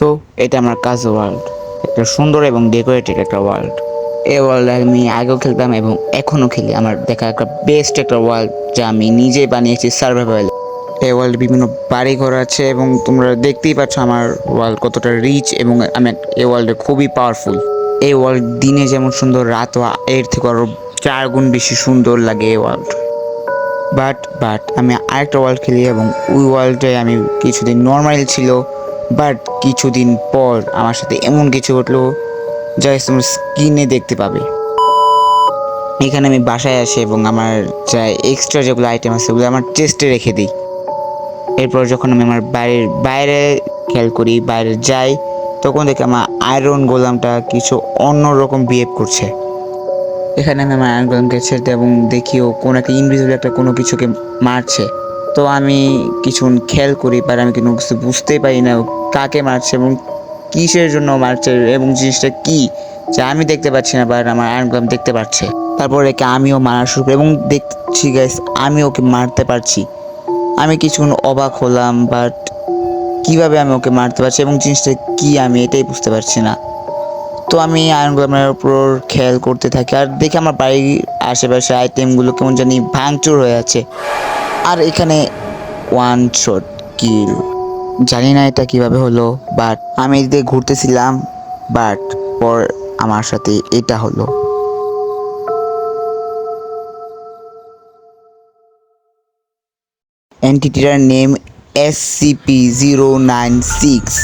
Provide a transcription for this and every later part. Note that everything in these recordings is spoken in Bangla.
তো এটা আমার কাজ ওয়ার্ল্ড একটা সুন্দর এবং ডেকোরেটেড একটা ওয়ার্ল্ড এই ওয়ার্ল্ড আমি আগেও খেলতাম এবং এখনও খেলি। আমার দেখা একটা বেস্ট একটা ওয়ার্ল্ড যা আমি নিজেই বানিয়েছি সার্ভাইভাল এই ওয়ার্ল্ডে বিভিন্ন বাড়িঘর আছে এবং তোমরা দেখতেই পাচ্ছ আমার ওয়ার্ল্ড কতটা রিচ এবং আমি এই ওয়ার্ল্ডে খুবই পাওয়ারফুল এই ওয়ার্ল্ড দিনে যেমন সুন্দর রাত এর থেকে আরও চার গুণ বেশি সুন্দর লাগে এই ওয়ার্ল্ড বাট বাট আমি আরেকটা ওয়ার্ল্ড খেলি এবং ওই ওয়ার্ল্ডে আমি কিছুদিন নর্মাল ছিল। বাট কিছুদিন পর আমার সাথে এমন কিছু ঘটলো যা তুমি স্ক্রিনে দেখতে পাবে। এখানে আমি বাসায় আসি এবং আমার যা এক্সট্রা যেগুলো আইটেম আছে, ওগুলো আমার চেস্টে রেখে দিই। এরপর যখন আমি আমার বাইরের বাইরে খেয়াল করি, বাইরে যাই, তখন দেখি আমার আয়রন গোলামটা কিছু অন্যরকম বিহেভ করছে। এখানে আমি আমার আয়রন গোলামকে ছেড়ে এবং দেখি ও কোনো একটা ইনভিজিবল একটা কোনো কিছুকে মারছে। তো আমি কিছুক্ষণ খেয়াল করি বাট আমি কোনো কিছু বুঝতেই পারি না কাকে মারছে এবং কিসের জন্য মারছে এবং জিনিসটা কি যে আমি দেখতে পাচ্ছি না বাট আমার আয়রন গোলাম দেখতে পাচ্ছে তারপর একে আমিও মারা শুরু করি এবং দেখছি গাইস আমি ওকে মারতে পারছি। আমি কিছুক্ষণ অবাক হলাম বাট কীভাবে আমি ওকে মারতে পারছি এবং জিনিসটা কি আমি এটাই বুঝতে পারছি না। তো আমি আয়রন গোলামের উপর খেয়াল করতে থাকি, আর দেখি আমার বাড়ির আশেপাশে আইটেমগুলো কেমন জানি ভাঙচুর হয়ে আছে। আর এখানে ওয়ান শট কিল জানি না এটা কীভাবে হলো বাট আমি এদিকে ঘুরতেছিলাম বাট পর আমার সাথে এটা হলো। এন্টিটিটার name S SCP zero nine six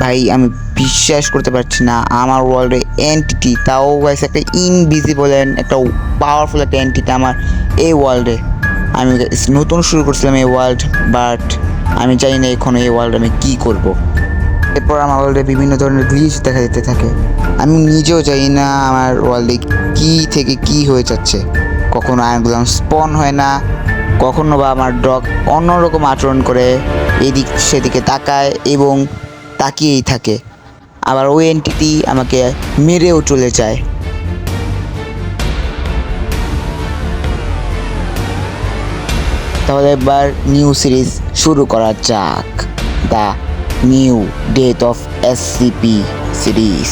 ভাই, আমি বিশ্বাস করতে পারছি না, আমার ওয়ার্ল্ডে এন্টিটি তাও একটা ইনভিজিবল একটা পাওয়ারফুল একটা এন্টিটি আমার এই ওয়ার্ল্ডে আমি নতুন শুরু করছিলাম এই ওয়ার্ল্ড বাট আমি জানি না এখন এই ওয়ার্ল্ড আমি কী করব। এরপর আমার ওয়ার্ল্ডে বিভিন্ন ধরনের গ্লিচ দেখা যেতে থাকে। আমি নিজেও জানি না আমার ওয়ার্ল্ডে কী থেকে কী হয়ে যাচ্ছে। কখনো আয়নগুলো স্পন হয় না, কখনো বা আমার ডগ অন্যরকম আচরণ করে, এদিক সেদিকে তাকায় এবং তাকিয়েই থাকে। আবার ওই এন্টিটি আমাকে মেরেও চলে যায়। তাহলে এবার নিউ সিরিজ শুরু করা যাক। The new death of SCP series